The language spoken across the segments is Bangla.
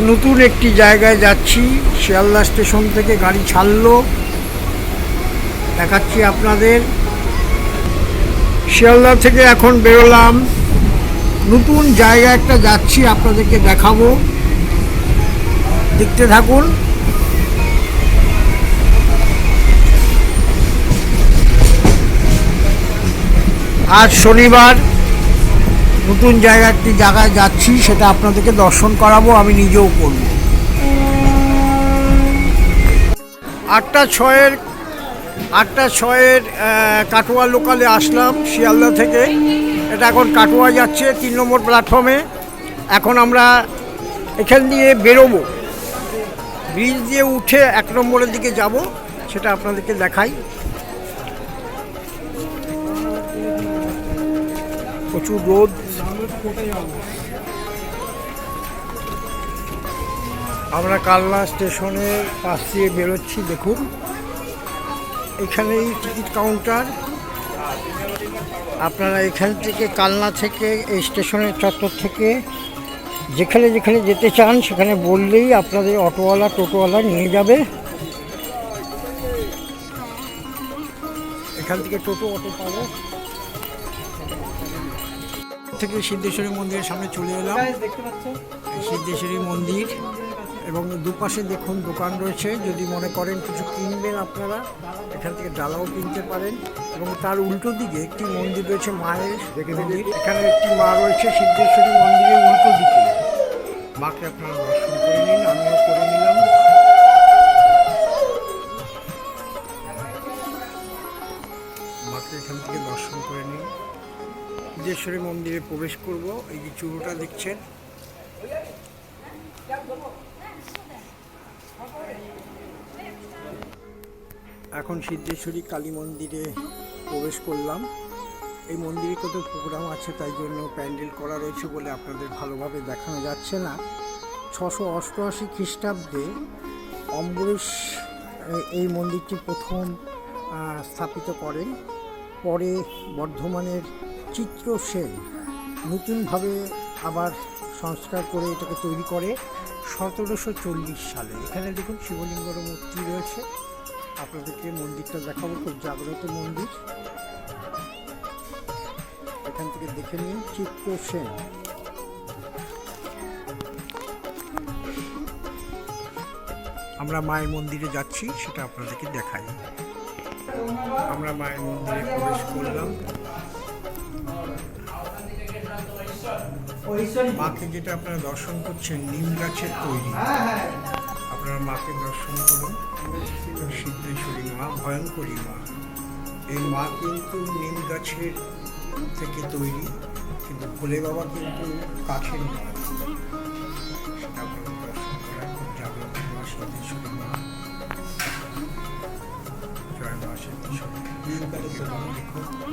নতুন একটি জায়গায় যাচ্ছি, শিয়ালদা স্টেশন থেকে গাড়ি ছাড়লো। দেখাচ্ছি আপনাদের। শিয়ালদা থেকে এখন বেরোলাম। নতুন জায়গা একটা যাচ্ছি, আপনাদেরকে দেখাবো। দেখতে থাকুন। আজ শনিবার। নতুন জায়গা একটি জায়গায় যাচ্ছি, সেটা আপনাদেরকে দর্শন করাবো, আমি নিজেও করব। আটটা ছয়ের আটটা ছয়ের কাটোয়া লোকালে আসলাম শিয়ালদা থেকে। এটা এখন কাটোয়া যাচ্ছে তিন নম্বর প্ল্যাটফর্মে এখন আমরা এখান দিয়ে বেরোবো। ব্রিজ দিয়ে উঠে এক নম্বরের দিকে যাব, সেটা আপনাদেরকে দেখাই। প্রচুর রোদ। আমরা কালনা স্টেশনের পাশ দিয়ে বেরোচ্ছি, দেখুন। এখানেই টিকিট কাউন্টার। আপনারা এখান থেকে কালনা থেকে, এই স্টেশনের চত্বর থেকে যেখানে যেখানে যেতে চান, সেখানে বললেই আপনাদের অটোওয়ালা টোটোওয়ালা নিয়ে যাবে। এখান থেকে টোটো অটো পাবো। থেকে সিদ্ধেশ্বরী মন্দিরের সামনে চলে এলাম। সিদ্ধেশ্বরী মন্দির এবং দুপাশে দেখুন দোকান রয়েছে। যদি মনে করেন কিছু কিনবেন আপনারা এখান থেকে ডালাও কিনতে পারেন এবং তার উল্টো দিকে একটি মন্দির রয়েছে মায়ের মন্দির। এখানে একটি মা রয়েছে সিদ্ধেশ্বরী মন্দিরের উল্টো দিকে। মাকে আপনারা দর্শন করে নিন আমিও করে নিলাম। মাকে এখান থেকে দর্শন করে নিন। সিদ্ধেশ্বরী মন্দিরে প্রবেশ করব। এই যে চূড়োটা দেখছেন। এখন সিদ্ধেশ্বরী কালী মন্দিরে প্রবেশ করলাম। এই মন্দিরে কত প্রোগ্রাম আছে তাই জন্য প্যান্ডেল করা রয়েছে বলে আপনাদের ভালোভাবে দেখানো যাচ্ছে না। ছশো অষ্টআশি খ্রিস্টাব্দে অম্বরীশ এই মন্দিরটি প্রথম স্থাপিত করেন। পরে বর্ধমানের চিত্র সেন নতুনভাবে আবার সংস্কার করে এটাকে তৈরি করে সতেরোশো চল্লিশ সালে। এখানে দেখুন শিবলিঙ্গর মূর্তি রয়েছে। আপনাদেরকে মন্দিরটা দেখাবো, খুব জাগ্রত মন্দির। এখান থেকে দেখে নিন চিত্র সেন আমরা মায়ের মন্দিরে যাচ্ছি, সেটা আপনাদেরকে দেখাই। আমরা মায়ের মন্দিরে প্রবেশ করলাম। মাকে যেটা আপনারা দর্শন করছেন নিম গাছের তৈরি। আপনারা মাকে দর্শন করুন। সিদ্ধেশ্বরী মা ভয়ঙ্করী মা এই মা কিন্তু নিম গাছের থেকে তৈরি কিন্তু ভোলে বাবা কিন্তু কাঠের মা। সেটা আপনারা দর্শন করেন খুব জাগ্রত মা সিদ্ধেশ্বরী মা। জয় মা সিদ্ধেশ্বরী দেখুন।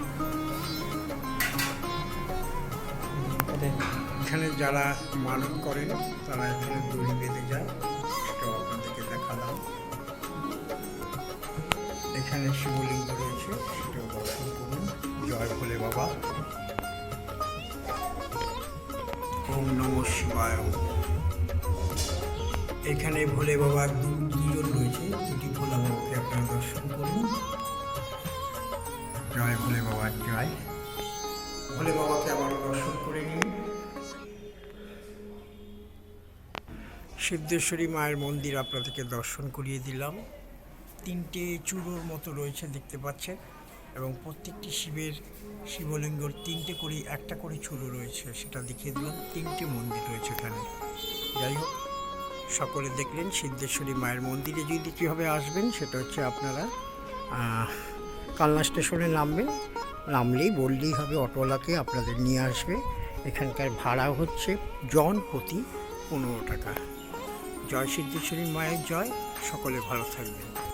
এখানে যারা মানত করেন, তারা এখানে দড়ি বেঁধে যায় সেটাও আপনাদেরকে দেখালাম। এখানে শিবলিঙ্গ রয়েছে, সেটাও দর্শন করুন। জয় ভোলে বাবা। ওম নম শিবায়। এখানে ভোলে বাবার দুজন রয়েছে, দুটি ভোলা বাবাকে আপনারা দর্শন করুন। জয় ভোলে বাবার জয়। ভোলে বাবাকে আবারও দর্শন করে নিন। সিদ্ধেশ্বরী মায়ের মন্দির আপনাদেরকে দর্শন করিয়ে দিলাম। তিনটে চূড়োর মতো রয়েছে দেখতে পাচ্ছেন, এবং প্রত্যেকটি শিবের শিবলিঙ্গর তিনটে করে একটা করে চূড়ো রয়েছে, সেটা দেখিয়ে দিলাম। তিনটে মন্দির রয়েছে এখানে। যাই হোক, সকলে দেখলেন সিদ্ধেশ্বরী মায়ের মন্দিরে যদি কীভাবে আসবেন, সেটা হচ্ছে আপনারা কালনা স্টেশনে নামবেন। নামলেই বললেই হবে, অটোওয়ালাকে আপনাদের নিয়ে আসবে। এখানকার ভাড়া হচ্ছে জন প্রতি পনেরো টাকা। জয় সিদ্ধেশ্বরী মায়ের জয়, সকলে ভালো থাকবেন।